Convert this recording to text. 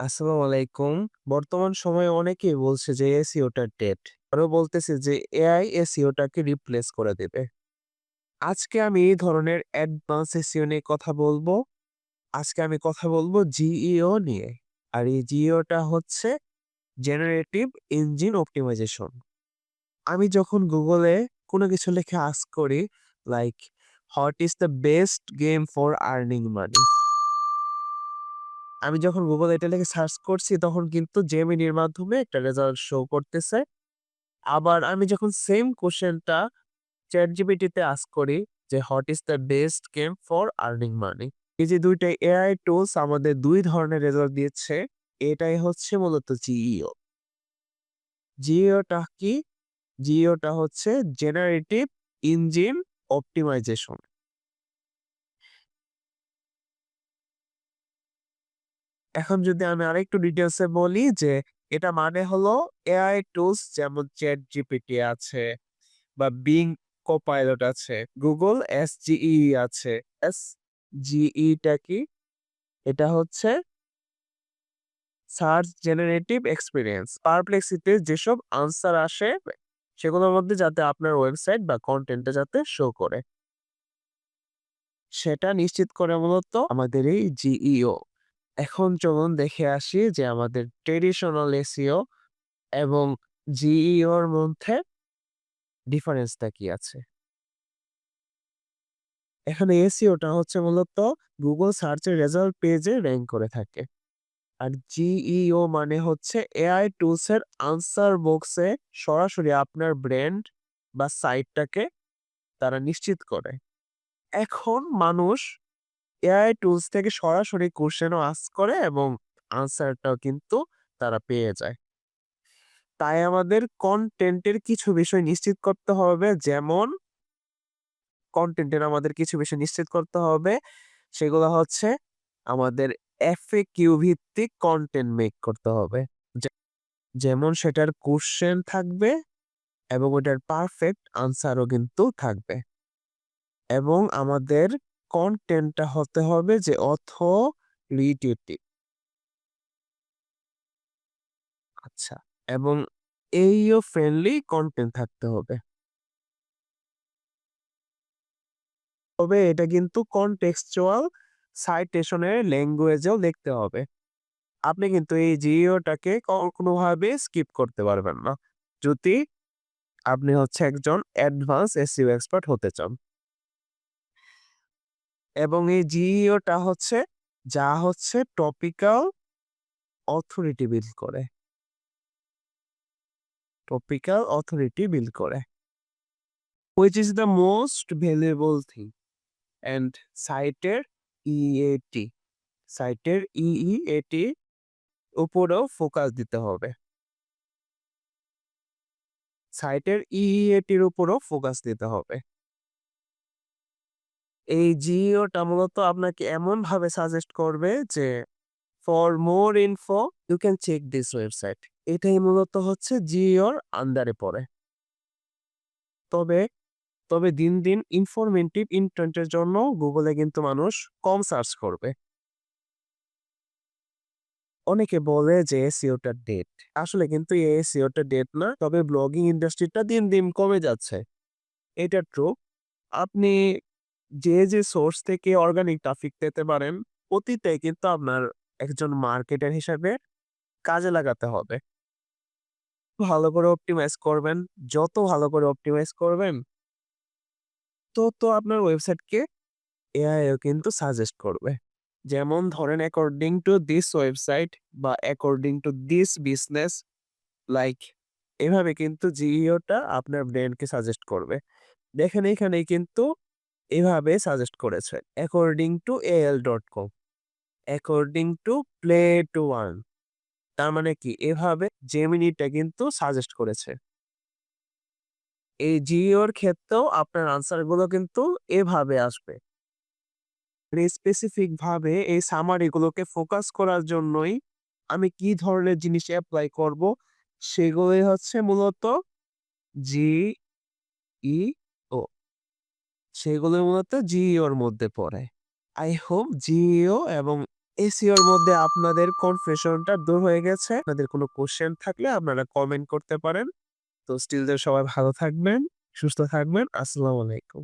আসসালামু আলাইকুম। বর্তমান সময়ে অনেকেই বলছে যে এসইও টা ডেড। আরও বলতেছে যে, এআই এসইও টাকে রিপ্লেস করে দেবে। আজকে আমি এই ধরনের অ্যাডভান্স এসিও নিয়ে কথা বলব। আজকে আমি কথা বলব জিইও নিয়ে। আর এই জিইও টা হচ্ছে জেনারেটিভ ইঞ্জিন অপটিমাইজেশন। আমি যখন গুগলে কোনো কিছু লিখে আস্ক করি like what is the best game for earning money? আমি যখন গুগল এটা লিখে সার্চ করছি, তখন কিন্তু জেমিনির মাধ্যমে একটা রেজাল্ট শো করতেছে। আবার আমি যখন সেম কোয়েশ্চেনটা ChatGPT-তে আস্ক করি যে what is the best game for earning money? এই যে দুইটা এআই টুলস আমাদের দুই ধরনের রেজাল্ট দিচ্ছে। এটাই হচ্ছে মূলত জিইও। জিইও টা কি? জিইও টা হচ্ছে জেনারেটিভ ইঞ্জিন অপটিমাইজেশন। এখন যদি আমি আরেকটু ডিটেইলস এ বলি যে এটা মানে হলো এআই টুলস যেমন চ্যাট জিপিটি আছে বা বিং কোপাইলট আছে, Google SGE আছে। SGE টা কি? এটা হচ্ছে সার্চ জেনারেটিভ এক্সপেরিয়েন্স। Perplexity তে যেসব আনসার আসে সেগুলোর মধ্যে যাতে আপনার ওয়েবসাইট বা কনটেন্ট টা যাতে শো করে। সেটা নিশ্চিত করে মূলত আমাদের এই জিইও। এখন চলুন দেখে আসি যে আমাদের ট্রেডিশনাল এসিও এবং জিইওর মধ্যে ডিফারেন্সটা কি আছে? এখানে এসিওটা হচ্ছে মূলত গুগল সার্চের রেজাল্ট পেজে র‍্যাংক করে থাকে। আর জিইও মানে হচ্ছে এআই টুলস এর আনসার বক্সে সরাসরি আপনার ব্র্যান্ড বা সাইটটাকে তারা নিশ্চিত করে। এখন মানুষ এআই টুলস থেকে সরাসরি কোয়েশ্চেনও আস্ক করে এবং আনসারটাও কিন্তু তারা পেয়ে যায়। তাই আমাদের কন্টেন্টের কিছু বিষয় নিশ্চিত করতে হবে, যেমন কনটেন্টের আমাদের কিছু বিষয় নিশ্চিত করতে হবে। সেগুলো হচ্ছে আমাদের এফএ কিউ ভিত্তিক কন্টেন্ট মেক করতে হবে। যেমন সেটার কোশ্চেন থাকবে এবং ওটার পারফেক্ট আনসারও কিন্তু থাকবে। এবং আমাদের কনটেন্টটা হতে হবে যে অথরিটেটিভ। আচ্ছা এবং এইও ফ্রেন্ডলি কনটেন্ট থাকতে হবে। তবে এটা কিন্তু কনটেক্সচুয়াল সাইটেশনের ল্যাঙ্গুয়েজেও দেখতে হবে। আপনি কিন্তু এই জিইওটাকে কোনোভাবে স্কিপ করতে পারবেন না। যদি আপনি হচ্ছে একজন অ্যাডভান্স এসইও এক্সপার্ট হতে চান। এবং এই জিইওটা হচ্ছে যা হচ্ছে টপিক্যাল অথরিটি বিল করে। টপিক্যাল অথরিটি বিল করে। Which is the most valuable thing and সাইটের ইএটি সাইটের ইইএটি উপরেও ফোকাস দিতে হবে। সাইটের ইইএটির উপরও ফোকাস দিতে হবে। এই জিইওটা মূলত আপনাকে এমনভাবে সাজেস্ট করবে যে for more info you can check this website. এটাই মূলত হচ্ছে জিইওর আন্ডারে পড়ে। তবে, তবে দিন, দিন ইনফরমেটিভ ইন্টারনেটের জন্য গুগলে কিন্তু মানুষ কম সার্চ করবে। অনেকে বলে যে এসইওটা ডেট আসলে কিন্তু এই এসইওটা ডেড না। তবে ব্লগিং ইন্ডাস্ট্রিটা দিন, দিন কমে যাচ্ছে। এটা ট্রু। আপনি যে, যে সোর্স থেকে অর্গানিক ট্রাফিক পেতে পারেন, অতীতে কিন্তু আপনার একজন মার্কেটার হিসাবে কাজে লাগাতে হবে। ভালো করে অপটিমাইজ করবেন। যত ভালো করে অপটিমাইজ করবেন তত আপনার ওয়েবসাইটকে এআইও কিন্তু সাজেস্ট করবে। যেমন ধরেন অ্যাকর্ডিং টু দিস ওয়েবসাইট বা according to this business like এভাবে কিন্তু জিইওটা আপনার ব্র্যান্ডকে সাজেস্ট করবে। দেখেন এখানেই কিন্তু এভাবে সাজেস্ট করেছে। According to L dot com according to play to one তার মানে কি? এভাবে জেমিনিটা কিন্তু সাজেস্ট করেছে। এই জিওর ক্ষেত্রেও আপনার আনসারগুলো কিন্তু এভাবে আসবে। স্পেসিফিক ভাবে এই সামারি গুলোকে ফোকাস করার জন্যই আমি কি ধরনের জিনিস অ্যাপ্লাই করব সেগুলোই হচ্ছে মূলত জিইও। সেগুলো মূলত জিইওর মধ্যে পড়ে। আই হোপ জিইও এবং এসিওর মধ্যে আপনাদের কনফিউশনটা দূর হয়ে গেছে। আপনাদের কোনো কোশ্চেন থাকলে আপনারা কমেন্ট করতে পারেন। তো স্টিল সবাই ভালো থাকবেন, সুস্থ থাকবেন। আসসালামু আলাইকুম।